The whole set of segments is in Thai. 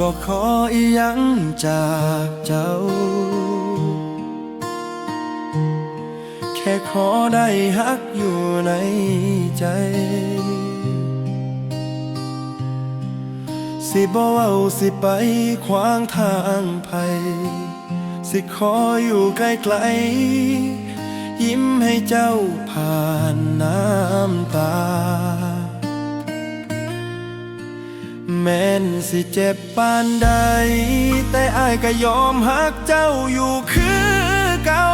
บอกขออีหยังจากเจ้า แค่ขอได้ฮักอยู่ในใจ สิบ่เว้าสิไปขวางทางไผสิขออยู่ใกล้ๆยิ้มให้เจ้าผ่านน้ำตา แม้นสิเจ็บปานใด แต่อายก็ยอมฮักเจ้าอยู่คือเก่า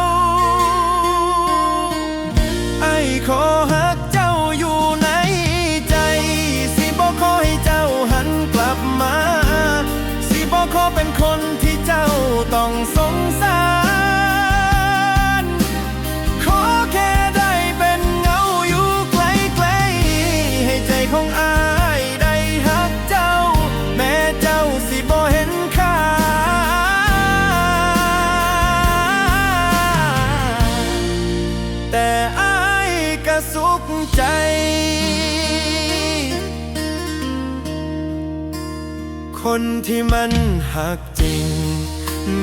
ไอ้ายขอฮักเจ้าอยู่ในใจ สิบอกขอให้เจ้าหันกลับมา สิบอกขอเป็นคนที่เจ้าต้องสงสาร กใจ คนที่มันหักจริง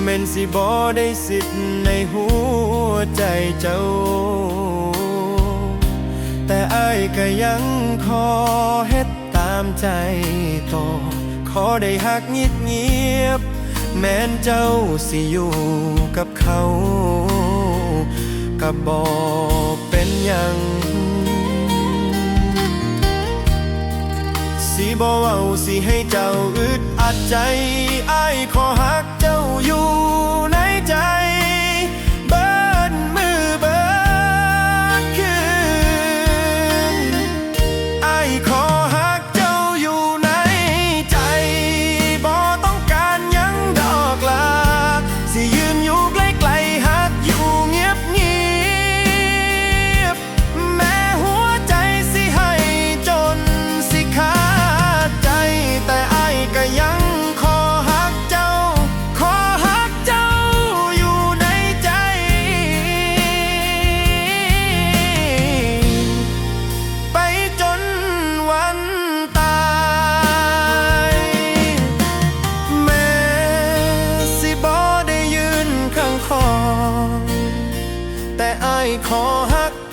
แม่นสิบ่ได้สิทธิ์ในหัวใจเจ้า แต่อ้ายก็ยังขอเฮ็ดตามใจโตอขอได้หักเงียบเงียบ แม้นเจ้าสิอยู่กับเขาก็บบอกเป็นยัง สิบ่เว้าสิให้เจ้าอึดอัดใจอ้ายขอหักเจ้าอยู่ในใจ ขอหัก